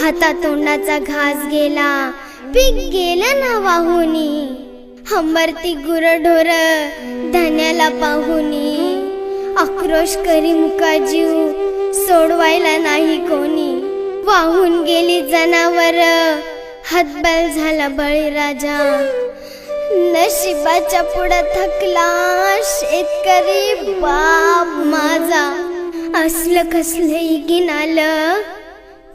हातातोंडाचा घास गेला. पीक गेलं ना वाहुनी. हंबरती गुरढोर धान्याला पाहुनी. आक्रोश करी मुका जीव सोडवायला नाही कोणी. वाहून गेली जनावर हातबल झाला बळीराजा. नशिबाच्या पुढं थकला शेतकरी बाप माझा. असलं कसलं इगिन आलं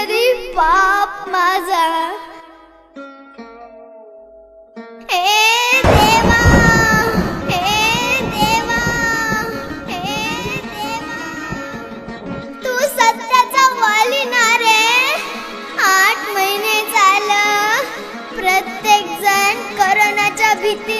तरी पाप माझा. भीती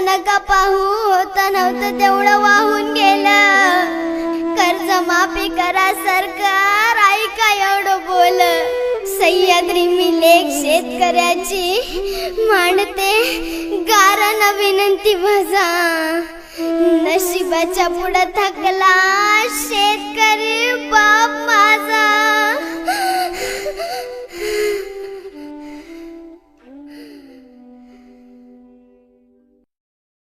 नका पाहू होत नव्हतं तेवढं वाहून गेलं. कर्ज माफी करा सरकार ऐका एवढं बोल. सह्याद्री मी लेख शेतकऱ्याची मांडते गारानं विनंती माझा. नशिबाच्या पुढं थकला शेतकरी.